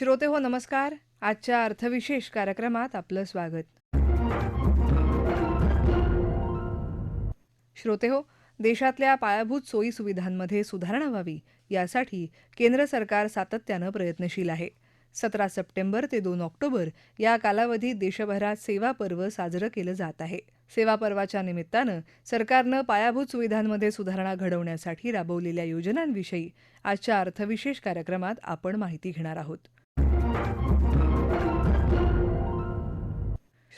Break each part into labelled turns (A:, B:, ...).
A: श्रोते हो नमस्कार. आजच्या अर्थविशेष कार्यक्रमात आपलं स्वागत. श्रोते हो देशातल्या पायाभूत सोयी सुविधांमध्ये सुधारणा व्हावी यासाठी केंद्र सरकार सातत्यानं प्रयत्नशील आहे. सतरा सप्टेंबर ते दोन ऑक्टोबर या कालावधीत देशभरात सेवा पर्व साजरं केलं जात आहे. सेवा पर्वाच्या निमित्तानं सरकारनं पायाभूत सुविधांमध्ये सुधारणा घडवण्यासाठी राबवलेल्या योजनांविषयी आजच्या अर्थविशेष कार्यक्रमात आपण माहिती घेणार आहोत.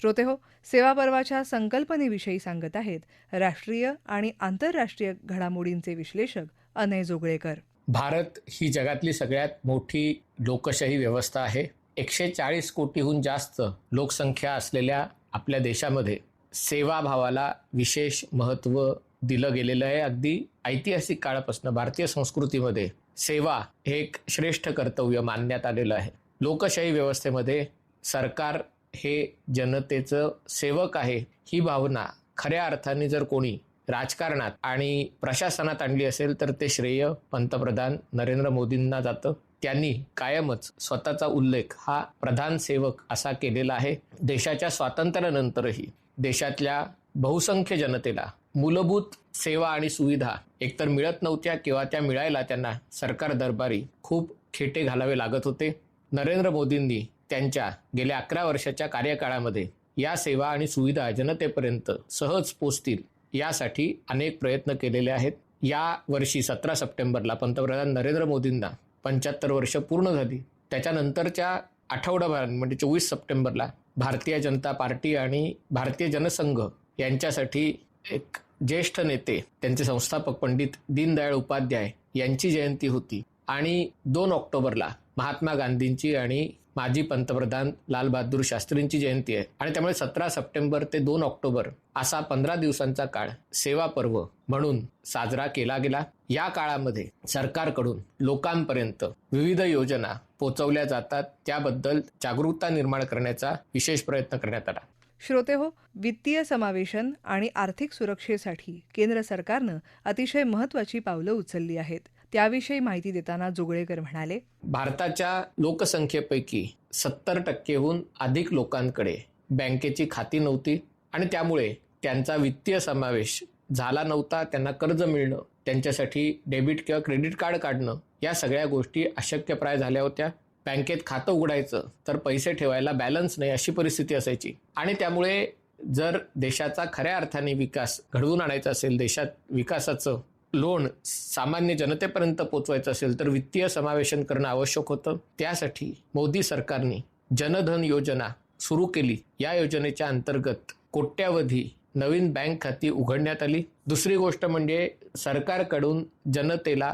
A: श्रोते हो सेवा पर्वाच्या संकल्पनेविषयी सांगत आहेत राष्ट्रीय आणि आंतरराष्ट्रीय घडामोडींचे विश्लेषक अनय जोगळेकर.
B: भारत ही जगातली सगळ्यात मोठी लोकशाही व्यवस्था आहे. एकशे चाळीस कोटीहून जास्त लोकसंख्या असलेल्या आपल्या देशामध्ये सेवाभावाला विशेष महत्त्व दिलं गेलेलं आहे. अगदी ऐतिहासिक काळापासून भारतीय संस्कृतीमध्ये सेवा हे एक श्रेष्ठ कर्तव्य मानण्यात आलेलं आहे. लोकशाही व्यवस्थेमध्ये सरकार हे जनतेचं सेवक आहे ही भावना खऱ्या अर्थाने जर कोणी राजकारणात आणि प्रशासनात आणली असेल तर ते श्रेय पंतप्रधान नरेंद्र मोदींना जातं. त्यांनी कायमच स्वतःचा उल्लेख हा प्रधान सेवक असा केलेला आहे. देशाच्या स्वातंत्र्यानंतरही देशातल्या बहुसंख्य जनतेला मूलभूत सेवा आणि सुविधा एकतर मिळत नव्हत्या किंवा त्या मिळायला त्यांना सरकार दरबारी खूप खेटे घालावे लागत होते. नरेंद्र मोदींनी त्यांच्या गेल्या अकरा वर्षाच्या कार्यकाळामध्ये या सेवा आणि सुविधा जनतेपर्यंत सहज पोचतील यासाठी अनेक प्रयत्न केलेले आहेत. या वर्षी सतरा सप्टेंबरला पंतप्रधान नरेंद्र मोदींना पंच्याहत्तर वर्ष पूर्ण झाली. त्याच्यानंतरच्या आठवडाभर म्हणजे चोवीस सप्टेंबरला भारतीय जनता पार्टी आणि भारतीय जनसंघ यांच्यासाठी एक ज्येष्ठ नेते त्यांचे संस्थापक पंडित दीनदयाळ उपाध्याय यांची जयंती होती आणि दोन ऑक्टोबरला महात्मा गांधींची आणि माजी पंतप्रधान लालबहादूर शास्त्रींची जयंती आहे. आणि त्यामुळे सतरा सप्टेंबर ते दोन ऑक्टोबर असा पंधरा दिवसांचा काळ सेवा पर्व म्हणून साजरा केला गेला. या काळामध्ये सरकारकडून लोकांपर्यंत विविध योजना पोचवल्या जातात. त्याबद्दल जागरूकता निर्माण करण्याचा विशेष प्रयत्न करण्यात आला.
A: श्रोते हो वित्तीय समावेशन आणि आर्थिक सुरक्षेसाठी केंद्र सरकारनं अतिशय महत्वाची पावलं उचलली आहेत. त्याविषयी माहिती देताना जोगळेकर म्हणाले
B: भारताच्या लोकसंख्येपैकी सत्तर टक्केहून अधिक लोकांकडे बँकेची खाती नव्हती आणि त्यामुळे त्यांचा वित्तीय समावेश झाला नव्हता त्यांना कर्ज मिळणं त्यांच्यासाठी डेबिट किंवा क्रेडिट कार्ड काढणं या सगळ्या गोष्टी अशक्यप्राय झाल्या होत्या. बँकेत खातं उघडायचं तर पैसे ठेवायला बॅलन्स नाही अशी परिस्थिती असायची. आणि त्यामुळे जर देशाचा खऱ्या अर्थाने विकास घडवून आणायचा असेल देशात विकासाचं लोन सामान्य जनतेपर्यंत पोचवायचं असेल तर वित्तीय समावेशन करणं आवश्यक होतं. त्यासाठी मोदी सरकारने जनधन योजना सुरू केली. या योजनेच्या अंतर्गत कोट्यावधी नवीन बँक खाती उघडण्यात आली. दुसरी गोष्ट म्हणजे सरकारकडून जनतेला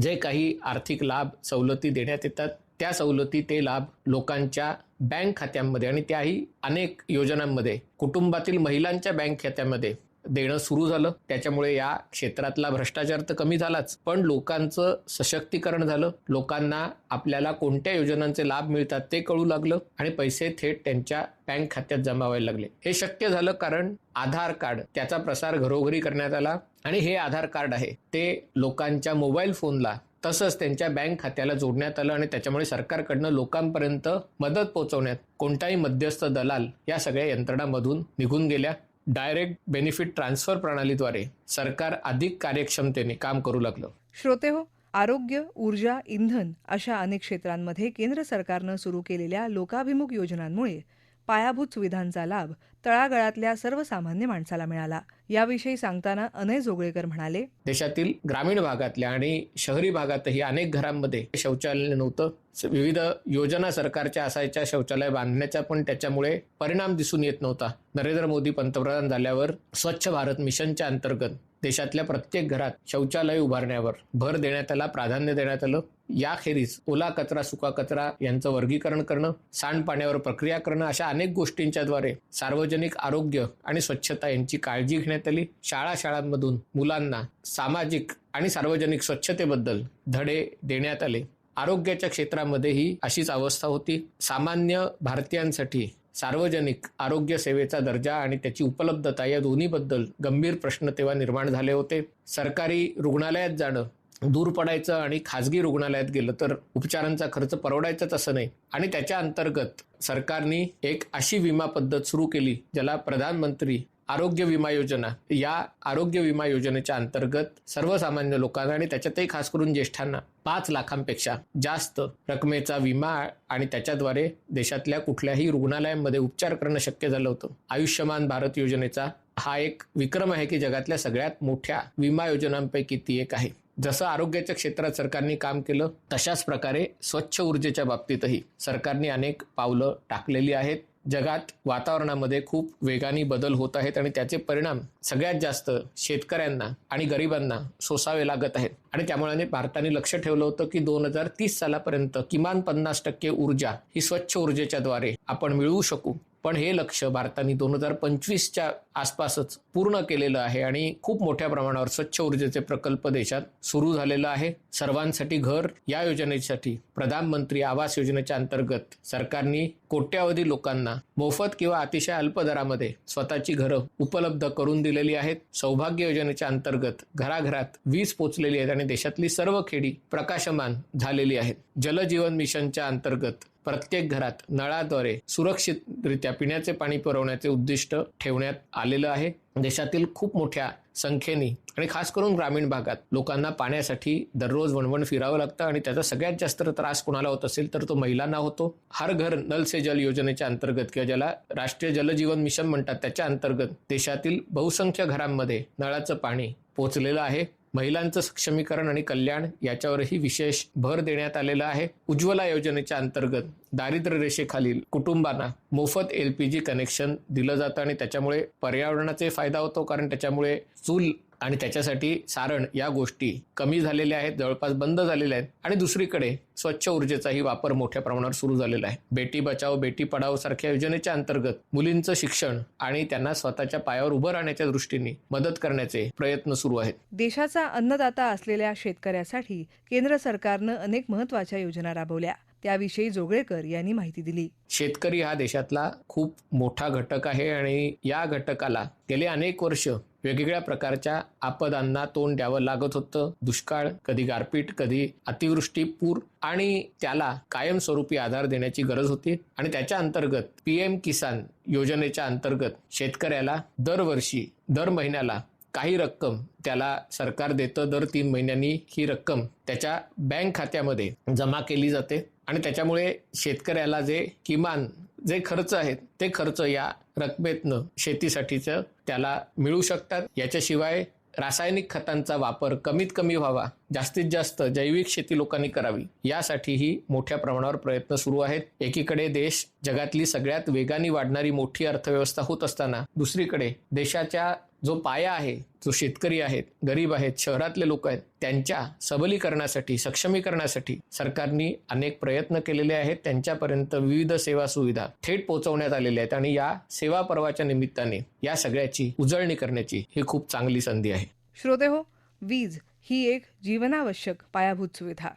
B: जे काही आर्थिक लाभ सवलती देण्यात येतात त्या सवलती ते लाभ लोकांच्या बँक खात्यांमध्ये आणि त्याही अनेक योजनांमध्ये कुटुंबातील महिलांच्या बँक खात्यामध्ये देणं सुरू झालं. त्याच्यामुळे या क्षेत्रातला भ्रष्टाचार तर कमी झालाच. पण लोकांचं सशक्तीकरण झालं. लोकांना आपल्याला कोणत्या योजनांचे लाभ मिळतात ते कळू लागलं आणि पैसे थेट त्यांच्या बँक खात्यात जमा व्हायला लागले. हे शक्य झालं कारण आधार कार्ड त्याचा प्रसार घरोघरी करण्यात आला आणि हे आधार कार्ड आहे. ते लोकांच्या मोबाईल फोनला तसंच त्यांच्या बँक खात्याला जोडण्यात आलं आणि त्याच्यामुळे सरकारकडनं लोकांपर्यंत मदत पोहोचवण्यात कोणताही मध्यस्थ दलाल या सगळ्या यंत्रणांमधून निघून गेल्या. डायरेक्ट बेनिफिट ट्रान्सफर प्रणालीद्वारे सरकार अधिक कार्यक्षमतेने काम करू लागलं.
A: श्रोते हो आरोग्य ऊर्जा इंधन अशा अनेक क्षेत्रांमध्ये केंद्र सरकारनं सुरू केलेल्या लोकाभिमुख योजनांमुळे पायाभूत सुविधांचा लाभ तळागाळातल्या सर्वसामान्य माणसाला मिळाला. याविषयी सांगताना अनय जोगळेकर म्हणाले
B: देशातील ग्रामीण भागातल्या आणि शहरी भागातही अनेक घरांमध्ये शौचालय नव्हतं. विविध योजना सरकारच्या असायच्या शौचालय बांधण्याच्या पण त्याच्यामुळे परिणाम दिसून येत नव्हता. नरेंद्र मोदी पंतप्रधान झाल्यावर स्वच्छ भारत मिशनच्या अंतर्गत देशातल्या प्रत्येक घरात शौचालय उभारण्यावर भर देण्यात आला प्राधान्य देण्यात आलं. याखेरीज ओला कचरा सुका कचरा यांचं वर्गीकरण करणं सांडपाण्यावर प्रक्रिया करणं अशा अनेक गोष्टींच्याद्वारे सार्वजनिक आरोग्य आणि स्वच्छता यांची काळजी घेण्यात आली. शाळा शाळांमधून मुलांना सामाजिक आणि सार्वजनिक स्वच्छतेबद्दल धडे देण्यात आले. आरोग्याच्या क्षेत्रामध्येही अशीच अवस्था होती. सामान्य भारतीयांसाठी सार्वजनिक आरोग्य सेवेचा दर्जा आणि त्याची उपलब्धता या दोन्हीबद्दल गंभीर प्रश्न तेव्हा निर्माण झाले होते. सरकारी रुग्णालयात जाणं दूर पडायचं आणि खाजगी रुग्णालयात गेलं तर उपचारांचा खर्च परवडायचाच असं नाही. आणि त्याच्या अंतर्गत सरकारने एक अशी विमा पद्धत सुरू केली ज्याला प्रधानमंत्री आरोग्य विमा योजना या आरोग्य विमा योजनेच्या अंतर्गत सर्वसामान्य लोकांना आणि त्याच्यातही खास करून ज्येष्ठांना पाच लाखांपेक्षा जास्त रकमेचा विमा आणि त्याच्याद्वारे देशातल्या कुठल्याही रुग्णालयांमध्ये उपचार करणं शक्य झालं होतं. आयुष्यमान भारत योजनेचा हा एक विक्रम आहे की जगातल्या सगळ्यात मोठ्या विमा योजनांपैकी ती एक आहे. जसं आरोग्याच्या क्षेत्रात सरकारने काम केलं तशाच प्रकारे स्वच्छ ऊर्जेच्या बाबतीतही सरकारने अनेक पावलं टाकलेली आहेत. जगात वातावरणामध्ये खूप वेगाने बदल होत आहेत आणि त्याचे परिणाम सगळ्यात जास्त शेतकऱ्यांना आणि गरिबांना सोसावे लागत आहेत. आणि त्यामुळे भारताने लक्ष ठेवलं होतं की दोन हजार तीस सालापर्यंत किमान पन्नास टक्के ऊर्जा ही स्वच्छ ऊर्जेच्या द्वारे आपण मिळवू शकू. पण हे लक्ष भारताने दोन हजार पंचवीसच्या आसपासच पूर्ण केलेलं आहे आणि खूप मोठ्या प्रमाणावर स्वच्छ ऊर्जेचे प्रकल्प देशात सुरू झालेला आहे. सर्वांसाठी घर या योजनेसाठी प्रधानमंत्री आवास योजनेच्या अंतर्गत सरकारने कोट्यावधी लोकांना मोफत किंवा अतिशय अल्प दरामध्ये स्वतःची घरं उपलब्ध करून दिलेली आहेत. सौभाग्य योजनेच्या अंतर्गत घराघरात वीज पोचलेली आहेत आणि देशातली सर्व खेडी प्रकाशमान झालेली आहेत. जलजीवन मिशनच्या अंतर्गत प्रत्येक घरात नळाद्वारे सुरक्षितरित्या पिण्याचे पाणी पुरवण्याचे उद्दिष्ट ठेवण्यात आलेलं आहे. देशातील खूप मोठ्या संख्येने आणि खास करून ग्रामीण भागात लोकांना पाण्यासाठी दररोज वणवण फिरावं लागतं आणि त्याचा सगळ्यात जास्त त्रास कोणाला होत असेल तर तो महिलांना होतो. हर घर नल से जल योजनेच्या अंतर्गत किंवा ज्याला राष्ट्रीय जलजीवन मिशन म्हणतात त्याच्या अंतर्गत देशातील बहुसंख्य घरांमध्ये नळाचं पाणी पोचलेलं आहे. महिलांचं सक्षमीकरण आणि कल्याण याच्यावरही विशेष भर देण्यात आलेला आहे. उज्ज्वला योजनेच्या अंतर्गत दारिद्र्य रेषेखालील कुटुंबांना मोफत एल पी जी कनेक्शन दिलं जातं आणि त्याच्यामुळे पर्यावरणाचे फायदा होतो कारण त्याच्यामुळे चूल आणि त्याच्यासाठी सारण या गोष्टी कमी झालेल्या आहेत जवळपास बंद झालेल्या आहेत. आणि दुसरीकडे स्वच्छ ऊर्जेचाही वापर मोठ्या प्रमाणावर सुरू झालेला आहे. बेटी बचाव बेटी पढाव सारख्या योजनेच्या अंतर्गत मुलींचं शिक्षण आणि त्यांना स्वतःच्या पायावर उभं राहण्याच्या दृष्टीने मदत करण्याचे प्रयत्न सुरू आहेत.
A: देशाचा अन्नदाता असलेल्या शेतकऱ्यासाठी केंद्र सरकारनं अनेक महत्त्वाच्या योजना राबवल्या. त्याविषयी जोगळेकर यांनी माहिती दिली.
B: शेतकरी हा देशातला खूप मोठा घटक आहे आणि या घटकाला गेले अनेक वर्ष वेगवेगळ्या प्रकारच्या आपदांना तोंड द्यावं लागत होतं. दुष्काळ कधी गारपीट कधी अतिवृष्टी पूर आणि त्याला कायमस्वरूपी आधार देण्याची गरज होती. आणि त्याच्या अंतर्गत पी एम किसान योजनेच्या अंतर्गत शेतकऱ्याला दरवर्षी दर महिन्याला काही रक्कम त्याला सरकार देतं. दर तीन महिन्यांनी ही रक्कम त्याच्या बँक खात्यामध्ये जमा केली जाते. आणि त्याच्यामुळे शेतकऱ्याला जे किमान जे खर्च आहेत ते खर्च या रकमेतनं शेतीसाठीचं त्याला मिळू शकतात. याच्याशिवाय रासायनिक खतांचा वापर कमीत कमी व्हावा. जास्तीत जास्त जैविक शेती लोकांनी करावी यासाठीही मोठ्या प्रमाणावर प्रयत्न सुरू आहेत. एकीकडे देश जगातली सगळ्यात वेगाने वाढणारी मोठी अर्थव्यवस्था होत असताना दुसरीकडे देशाच्या जो पाया आहे जो शेतकरी आहेत गरीब आहेत शहरातले लोक आहेत त्यांच्या सबलीकरणासाठी सक्षमीकरणासाठी सरकारने अनेक प्रयत्न केलेले आहेत. त्यांच्यापर्यंत विविध सेवा सुविधा थेट पोहोचवण्यात आलेल्या आहेत आणि या सेवा पर्वाच्या निमित्ताने या सगळ्याची उजळणी करण्याची ही खूप चांगली संधी आहे.
A: श्रोते हो वीज ही एक जीवनावश्यक पायाभूत सुविधा.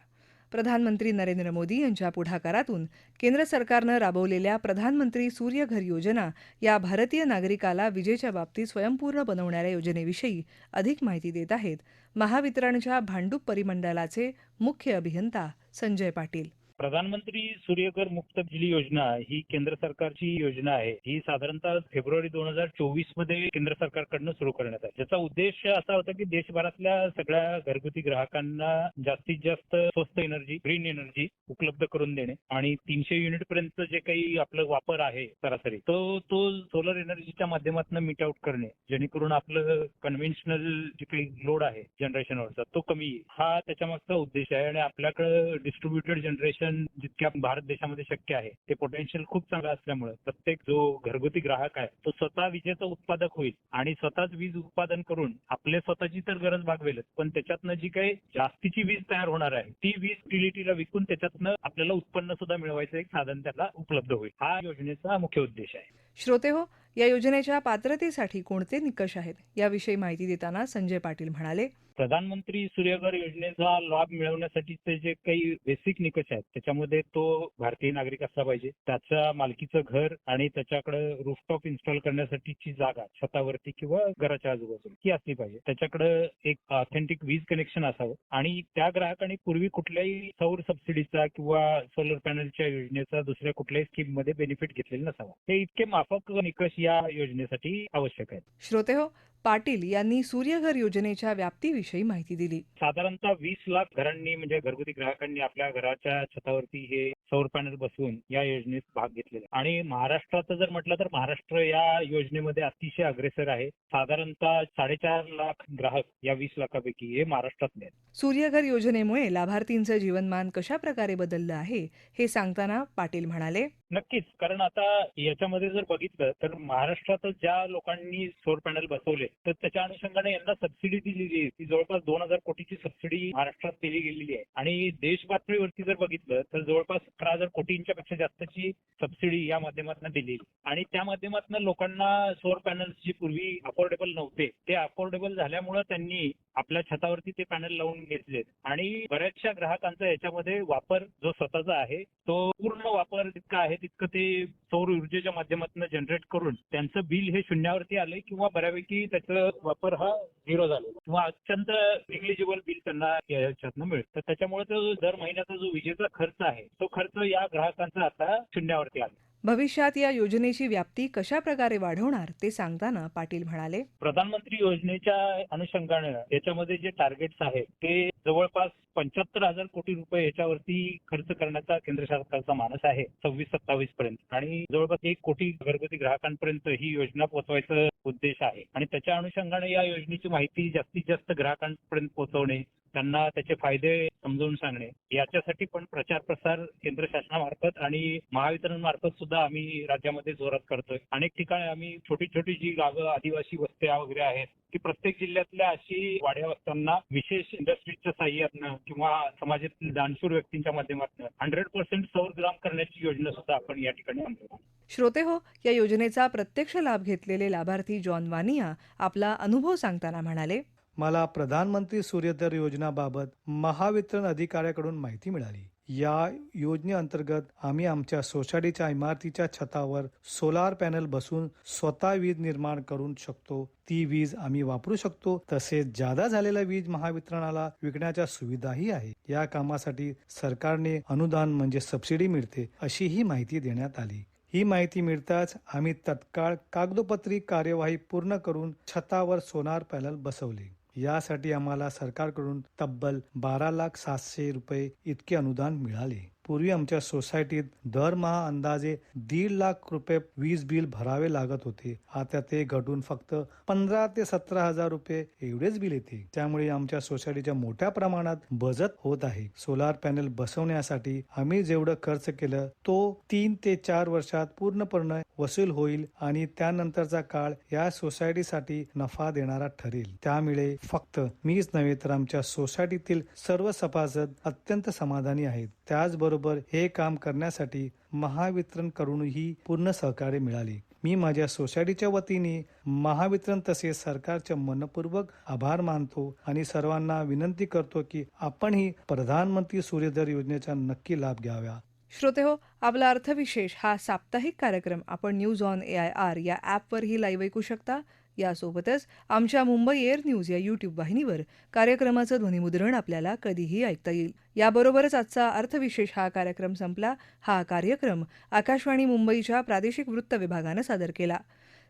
A: प्रधानमंत्री नरेंद्र मोदी यांच्या पुढाकारातून केंद्र सरकारनं राबवलेल्या प्रधानमंत्री सूर्यघर योजना या भारतीय नागरिकाला विजेच्या बाबतीत स्वयंपूर्ण बनवणाऱ्या योजनेविषयी अधिक माहिती देत आहेत महावितरणच्या भांडूप परिमंडळाचे मुख्य अभियंता संजय पाटील.
C: प्रधानमंत्री सूर्यघर मुक्त बिजली योजना ही केंद्र सरकारची योजना आहे. ही साधारणतः फेब्रुवारी दोन हजार चोवीसमध्ये केंद्र सरकारकडनं सुरू करण्यात आली. त्याचा उद्देश असा होता की देशभरातल्या सगळ्या घरगुती ग्राहकांना जास्तीत जास्त स्वस्त एनर्जी ग्रीन एनर्जी उपलब्ध करून देणे आणि तीनशे युनिट पर्यंत जे काही आपलं वापर आहे सरासरी तो तो सोलर एनर्जीच्या माध्यमातून मीट आउट करणे जेणेकरून आपलं कन्व्हेन्शनल जे काही लोड आहे जनरेशनवरचा तो कमी हा त्याच्या मागचा उद्देश आहे आणि आपल्याकडे डिस्ट्रीब्युटेड जनरेशन जितक्या भारत देशामध्ये शक्य आहे ते पोटेन्शियल खूप चांगलं असल्यामुळे प्रत्येक जो घरगुती ग्राहक आहे तो स्वतः विजेचा उत्पादक होईल आणि स्वतःच वीज उत्पादन करून आपले स्वतःची तर गरज भागवेलच पण त्याच्यातनं जी काही जास्तीची वीज तयार होणार आहे ती वीज युटिलिटीला विकून त्याच्यातनं आपल्याला उत्पन्न सुद्धा मिळवायचं एक साधन त्याला उपलब्ध होईल. हा योजनेचा मुख्य उद्देश आहे.
A: श्रोते हो या योजनेच्या पात्रतेसाठी कोणते निकष आहेत? याविषयी माहिती देताना संजय पाटील म्हणाले.
C: प्रधानमंत्री सूर्यघर योजनेचा लाभ मिळवण्यासाठीचे जे काही बेसिक निकष आहेत त्याच्यामध्ये तो भारतीय नागरिक असला पाहिजे. त्याच्या मालकीचं घर आणि त्याच्याकडे रूफटॉप इन्स्टॉल करण्यासाठीची जागा छतावरती किंवा घराच्या आजूबाजूला ही असली पाहिजे. त्याच्याकडे एक ऑथेंटिक वीज कनेक्शन असावं आणि त्या ग्राहकांनी पूर्वी कुठल्याही सौर सबसिडीचा किंवा सोलर पॅनलच्या योजनेचा दुसऱ्या कुठल्याही स्कीममध्ये बेनिफिट घेतलेला नसावा. हे इतके माफक निकष या योजनेसाठी आवश्यक आहेत.
A: श्रोते हो पाटील यांनी सूर्यघर योजनेच्या व्याप्तीविषयी माहिती दिली.
C: साधारणतः वीस लाख घरांनी म्हणजे घरगुती ग्राहकांनी आपल्या घराच्या छतावरती हे सौर पॅनल बसवून या योजनेत भाग घेतलेला. आणि महाराष्ट्राचं जर म्हटलं तर महाराष्ट्र या योजनेमध्ये अतिशय अग्रेसर आहे. साधारणतः साडेचार लाख ग्राहक या वीस लाखापैकी हे महाराष्ट्रातले आहेत.
A: सूर्यघर योजनेमुळे लाभार्थींचं जीवनमान कशा प्रकारे बदललं आहे हे सांगताना पाटील म्हणाले
C: नक्कीच. कारण आता याच्यामध्ये जर बघितलं तर महाराष्ट्रात ज्या लोकांनी सौर पॅनल बसवले तर त्याच्या अनुषंगाने यांना सबसिडी दिलेली आहे. ती जवळपास दोन हजार कोटीची सबसिडी महाराष्ट्रात दिली गेलेली आहे. आणि देश पातळीवरती जर बघितलं तर जवळपास अकरा हजार कोटींच्या पेक्षा जास्तची सबसिडी या माध्यमातून दिली आणि त्या माध्यमातून लोकांना सौर पॅनल्स जी पूर्वी अफोर्डेबल नव्हते ते अफोर्डेबल झाल्यामुळे त्यांनी आपल्या छतावरती ते पॅनल लावून घेतले. आणि बऱ्याचशा ग्राहकांचा याच्यामध्ये वापर जो स्वतःचा आहे तो पूर्ण वापर जितका आहे तितकं ते सौर ऊर्जेच्या माध्यमातून जनरेट करून त्यांचं बिल हे शून्यावरती आलंय किंवा बऱ्यापैकी त्याचा वापर हा झिरो झाला किंवा अत्यंत निग्लिजिबल बिल त्यांना याच्यातनं मिळतं. तर त्याच्यामुळे तो दर महिन्याचा जो विजेचा खर्च आहे तो खर्च या ग्राहकांचा आता शून्यावरती आला
A: भविष्यात या योजनेची व्याप्ती कशा प्रकारे वाढवणार ते सांगताना पाटील म्हणाले.
C: प्रधानमंत्री योजनेच्या अनुषंगाने याच्यामध्ये जे टार्गेट्स आहेत ते जवळपास पंच्याहत्तर हजार कोटी रुपये याच्यावरती खर्च करण्याचा केंद्र सरकारचा मानस आहे सव्वीस सत्तावीस पर्यंत. आणि जवळपास एक कोटी घरगुती ग्राहकांपर्यंत ही योजना पोहोचवायचा उद्देश आहे. आणि त्याच्या अनुषंगाने या योजनेची माहिती जास्तीत जास्त ग्राहकांपर्यंत पोहोचवणे त्यांना त्याचे फायदे समजावून सांगणे. याच्यासाठी पण प्रचार प्रसार केंद्र शासनामार्फत आणि महावितरण मार्फत सुद्धा आम्ही राज्यामध्ये जोरात करतोय. अनेक ठिकाणी आम्ही छोटी छोटी जी गावं आदिवासी वस्त्या वगैरे आहेत ती प्रत्येक जिल्ह्यातल्या अशी वाड्या वस्त्यांना विशेष इंडस्ट्रीजच्या साह्यातनं किंवा समाजातील दानशूर व्यक्तींच्या माध्यमातून हंड्रेड पर्सेंट सौर ग्राम करण्याची योजना सुद्धा आपण या ठिकाणी आणतो.
A: श्रोते हो या योजनेचा प्रत्यक्ष लाभ घेतलेले लाभार्थी जॉन वानिया आपला अनुभव सांगताना म्हणाले
D: मला प्रधानमंत्री सूर्योदय योजनाबाबत महावितरण अधिकाऱ्याकडून माहिती मिळाली. या योजनेअंतर्गत आम्ही आमच्या सोसायटीच्या इमारतीच्या छतावर सोलार पॅनल बसून स्वतः वीज निर्माण करू शकतो. ती वीज आम्ही वापरू शकतो. तसेच जादा झालेल्या वीज महावितरणाला विकण्याच्या सुविधाही आहे. या कामासाठी सरकारने अनुदान म्हणजे सबसिडी मिळते अशी ही माहिती देण्यात आली. ही माहिती मिळताच आम्ही तत्काळ कागदोपत्री कार्यवाही पूर्ण करून छतावर सोनार पॅनल बसवले. यासाठी आम्हाला सरकारकडून तब्बल बारा लाख सातशे रुपये इतके अनुदान मिळाले. पूर्वी आमच्या सोसायटीत दरमहा अंदाजे दीड लाख रुपये वीज बिल भरावे लागत होते. आता ते घटून फक्त पंधरा ते सतरा हजार रुपये एवढेच बिल येते. त्यामुळे आमच्या सोसायटीच्या मोठ्या प्रमाणात बचत होत आहे. सोलार पॅनल बसवण्यासाठी आम्ही जेवढं खर्च केलं तो तीन ते चार वर्षात पूर्णपणे वसूल होईल आणि त्यानंतरचा काळ या सोसायटीसाठी नफा देणारा ठरेल. त्यामुळे फक्त मीच नव्हे तर आमच्या सोसायटीतील सर्व सभासद अत्यंत समाधानी आहेत. त्याचबरोबर हे काम करण्यासाठी महावितरण कडूनही पूर्ण सहकार्य मिळाले. मी माझ्या सोसायटीच्या वतीने महावितरण तसेच सरकारच्या मनपूर्वक आभार मानतो आणि सर्वांना विनंती करतो की आपणही प्रधानमंत्री सूर्योदय योजनेचा नक्की लाभ घ्यावा.
A: श्रोते हो आपला अर्थविशेष हा साप्ताहिक कार्यक्रम आपण news on A I R या ॲपवरही लाईव्ह ऐकू शकता. यासोबतच आमच्या मुंबई एअर न्यूज या यूट्यूब वाहिनीवर कार्यक्रमाचं ध्वनिमुद्रण आपल्याला कधीही ऐकता येईल. याबरोबरच आजचा अर्थविशेष हा कार्यक्रम संपला. हा कार्यक्रम आकाशवाणी मुंबईच्या प्रादेशिक वृत्त विभागानं सादर केला.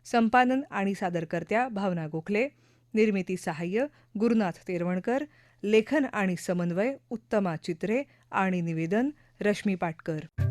A: संपादन आणि सादरकर्त्या भावना गोखले. निर्मिती सहाय्य गुरुनाथ तेरवणकर. लेखन आणि समन्वय उत्तमा चित्रे आणि निवेदन रश्मी पाटकर.